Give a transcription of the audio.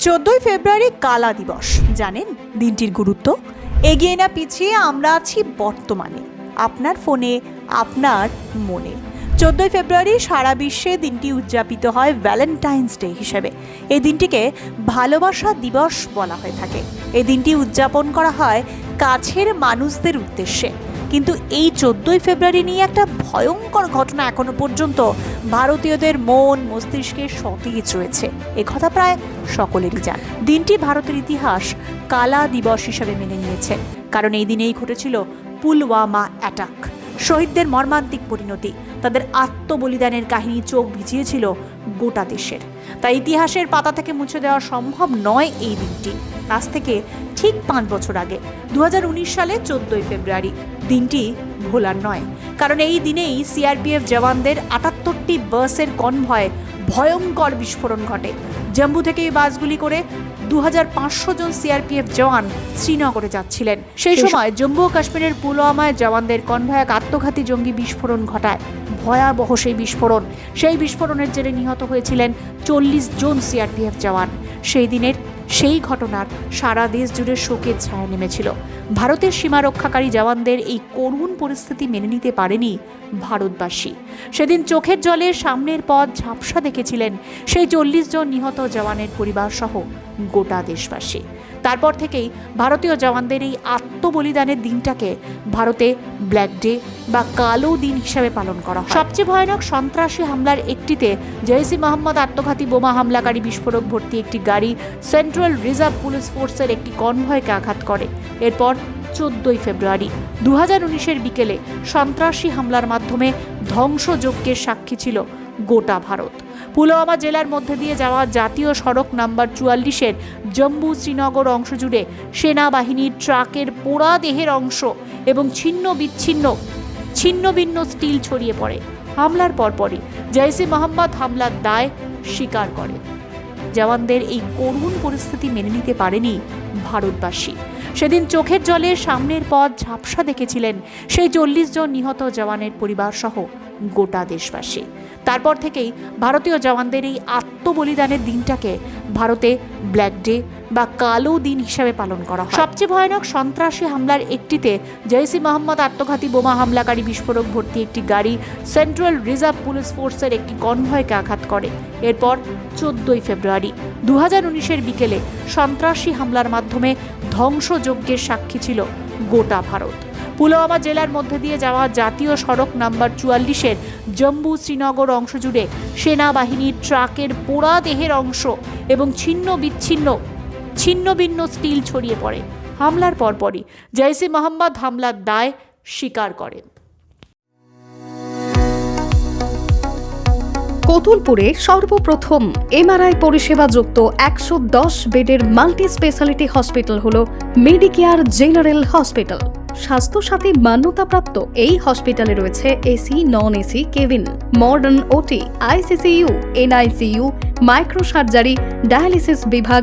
চোদ্দই ফেব্রুয়ারি কালা দিবস। জানেন, দিনটির গুরুত্ব? এগিয়ে না পিছিয়ে আমরা আছি বর্তমানে। আপনার ফোনে, আপনার মনে। চোদ্দই ফেব্রুয়ারি সারা বিশ্বে দিনটি উদযাপিত হয় ভ্যালেন্টাইন্স ডে হিসেবে। এই দিনটিকে ভালোবাসা দিবস বলা হয়ে থাকে। এই দিনটি উদযাপন করা হয় কাছের মানুষদের উদ্দেশ্যে। কিন্তু এই চোদ্দই ফেব্রুয়ারি নিয়ে একটা ভয়ঙ্কর ঘটনা এখনও পর্যন্ত ভারতীয়দের মন, মস্তিষ্কে সতেজ রয়েছে। এ কথা প্রায় সকলেরই জান। দিনটি ভারতের ইতিহাস কালা দিবস হিসাবে মেনে নিয়েছে। কারণ এই দিনেই ঘটেছিল পুলওয়ামা অ্যাটাক। শহীদদের মর্মান্তিক পরিণতি, তাদের আত্মবলিদানের কাহিনী চোখ ভিজিয়েছিল গোটা দেশের। তাই ইতিহাসের পাতা থেকে মুছে দেওয়া সম্ভব নয় এই দিনটি। আজ থেকে ঠিক পাঁচ বছর আগে দু হাজার উনিশ সালে চোদ্দই ফেব্রুয়ারি। দিনটি ভোলার নয়। কারণ এই দিনেই সিআরপিএফ জওয়ানদের আটাত্তরটি বাসের কনভয় ভয়ঙ্কর বিস্ফোরণ ঘটে। জম্মু থেকে এই বাসগুলি করে দু হাজার পাঁচশো জন সিআরপিএফ জওয়ান শ্রীনগরে যাচ্ছিলেন। সেই সময় জম্মু ও কাশ্মীরের পুলওয়ামায় জওয়ানদের কনভয় এক আত্মঘাতী জঙ্গি বিস্ফোরণ ঘটায়। ভয়াবহ সেই বিস্ফোরণ। সেই বিস্ফোরণের জেরে নিহত হয়েছিলেন চল্লিশ জন সিআরপিএফ জওয়ান। সেই দিনের সেই ঘটনার সারা দেশ জুড়ে শোকের ছায়া নেমেছিল। ভারতের সীমা রক্ষাকারী জওয়ানদের এই করুণ পরিস্থিতি মেনে নিতে পারেনি ভারতবাসী। সেদিন চোখের জলে সামনের পথ ঝাপসা দেখেছিলেন সেই চল্লিশ জন নিহত জওয়ানের পরিবার সহ গোটা দেশবাসী। তারপর থেকেই ভারতীয় জওয়ানদের এই আত্মবলিদানের দিনটাকে ভারতে ব্ল্যাক ডে বা কালো দিন হিসাবে পালন করা সবচেয়ে ভয়ানক সন্ত্রাসী হামলার একটিতে জৈসি মোহাম্মদ আত্মঘাতী বোমা হামলাকারী বিস্ফোরক ভর্তি একটি গাড়ি সেন্ট্রাল রিজার্ভ পুলিশ ফোর্সের একটি কনভয়কে আঘাত করে। এরপর চোদ্দই ফেব্রুয়ারি দু হাজার বিকেলে সন্ত্রাসী হামলার মাধ্যমে ধ্বংসযজ্ঞের সাক্ষী ছিল গোটা ভারত। পুলওয়ামা জেলার মধ্যে দিয়ে যাওয়া জাতীয় সড়ক নাম্বার চুয়াল্লিশের জম্মু শ্রীনগর অংশ জুড়ে সেনাবাহিনীর ট্রাকের পোড়া দেহের অংশ এবং ছিন্ন বিচ্ছিন্ন ছিন্ন ভিন্ন স্টিল ছড়িয়ে পড়ে। হামলার পরপরই জৈসে মোহাম্মদ হামলার দায় স্বীকার করে জওয়ানদের এই করুণ পরিস্থিতি মেনে নিতে পারেনি ভারতবাসী। সেদিন চোখের জলে সামনের পথ ঝাপসা দেখেছিলেন সেই চল্লিশ জন নিহত জওয়ানের পরিবার সহ গোটা দেশবাসী। তারপর থেকেই ভারতীয় জওয়ানদের এই আত্মবলিদানের দিনটাকে ভারতে ব্ল্যাক ডে বা কালো দিন হিসাবে পালন করা হয়। সবচেয়ে ভয়ানক সন্ত্রাসী হামলার একটিতে জৈসি মোহাম্মদ আত্মঘাতী বোমা হামলাকারী বিস্ফোরক ভর্তি একটি গাড়ি সেন্ট্রাল রিজার্ভ পুলিশ ফোর্সের একটি কনভয়কে আঘাত করে। এরপর চোদ্দই ফেব্রুয়ারি দু হাজার উনিশের বিকেলে সন্ত্রাসী হামলার মাধ্যমে ধ্বংসযজ্ঞের সাক্ষী ছিল গোটা ভারত। পুলওয়ামা জেলার মধ্যে দিয়ে যাওয়া জাতীয় সড়ক নাম্বার চুয়াল্লিশের জম্মু শ্রীনগর অংশ জুড়ে সেনাবাহিনীর ট্রাকের পোড়া দেহের অংশ এবং ছিন্ন বিচ্ছিন্ন ছিন্ন ভিন্ন স্টিল ছড়িয়ে পড়ে। হামলার পরপরই জৈসে মোহাম্মদ হামলার দায় স্বীকার করেন। কতুলপুরে সর্বপ্রথম এমআরআই পরিষেবা যুক্ত একশো দশ বেডের মাল্টি স্পেশালিটি হসপিটাল হল মেডিকেয়ার জেনারেল হসপিটাল। স্বাস্থ্যসাথী মান্যতাপ্রাপ্ত এই হসপিটালে রয়েছে AC non AC cabin, modern OT, ICCU, NICU micro surgery dialysis বিভাগ